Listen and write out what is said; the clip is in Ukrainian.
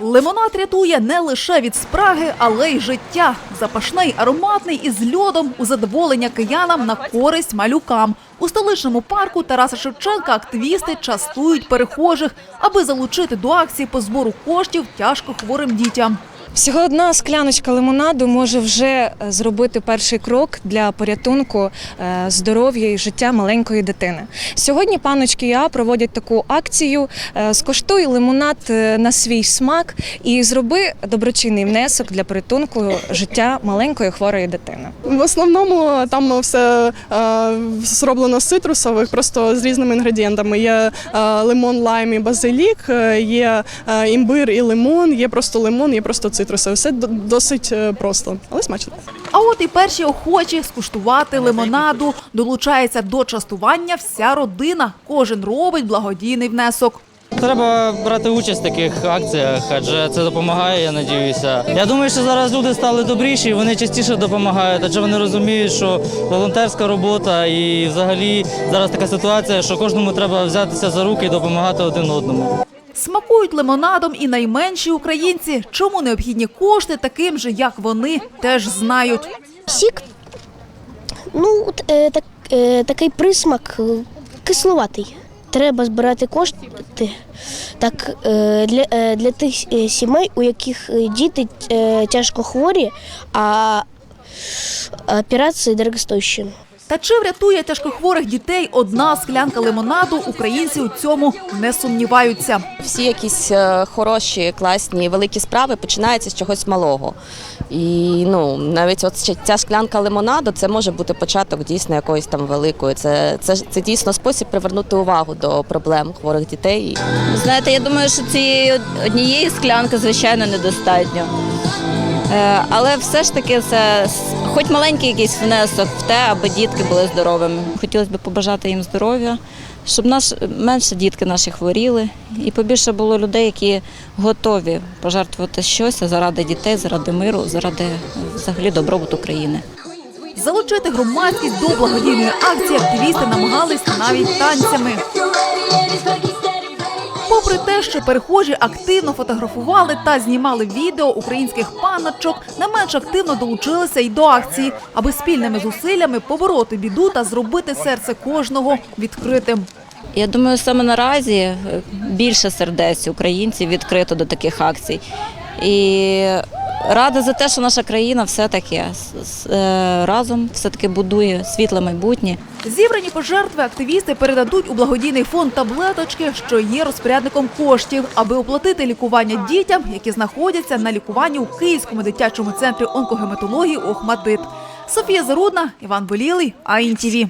Лимонад рятує не лише від спраги, але й життя. Запашний, ароматний і з льодом у задоволення киянам на користь малюкам. У столичному парку Тараса Шевченка активісти частують перехожих, аби залучити до акції по збору коштів тяжко хворим дітям. Всього одна скляночка лимонаду може вже е, зробити перший крок для порятунку е, здоров'я і життя маленької дитини. Сьогодні паночки ЯА проводять таку акцію е, «Скоштуй лимонад на свій смак і зроби доброчинний внесок для порятунку життя маленької хворої дитини. В основному там все зроблено з цитрусових, просто з різними інгредієнтами. Є лимон, лайм і базилік, є імбир і лимон, є просто лимон, є просто цитрусовий. Все досить е, просто, але смачно. А от і перші охочі скуштувати лимонаду. Долучається до частування вся родина. Кожен робить благодійний внесок. Треба брати участь в таких акціях, адже це допомагає, я надіюся. Я думаю, що зараз люди стали добріші, і вони частіше допомагають, адже вони розуміють, що волонтерська робота і взагалі зараз така ситуація, що кожному треба взятися за руки і допомагати один одному. Смакують лимонадом і найменші українці. Чому необхідні кошти таким же, як вони, теж знають. Сік, ну, е, так, е, такий присмак е, кисловатий. Треба збирати кошти так, для, для тих сімей, у яких діти тяжко хворі, а операції дорогостоящі. Та чи врятує тяжкохворих дітей одна склянка лимонаду? Українці у цьому не сумніваються. Всі якісь е, хороші, класні, великі справи починаються з чогось малого. І ну навіть от ця шклянка лимонаду це може бути початок дійсно якоїсь там великої. Це, це, це дійсно спосіб привернути увагу до проблем хворих дітей. Знаєте, я думаю, що цієї однієї склянки, звичайно, недостатньо. Е, Але все ж таки це хоч маленький якийсь внесок в те, аби дітки були здоровими. Хотілося б побажати їм здоров'я, щоб наш, менше дітки наші хворіли, і побільше було людей, які готові пожертвувати щось заради дітей, заради миру, заради взагалі добробуту країни. Залучити громадськість до благодійної акції активісти намагались навіть танцями. Попри те, що перехожі активно фотографували та знімали відео українських паночок, не менш активно долучилися й до акції, аби спільними зусиллями побороти біду та зробити серце кожного відкритим. Я думаю, саме наразі е, більше сердець українців відкрито до таких акцій. І рада за те, що наша країна все-таки с- с- е, разом все-таки будує світле майбутнє. Зібрані пожертви активісти передадуть у благодійний фонд таблеточки, що є розпорядником коштів, аби оплатити лікування дітям, які знаходяться на лікуванні у Київському дитячому центрі онкогематології «Охматдит». Софія Зарудна, Іван Болілий, АІНТІВІ.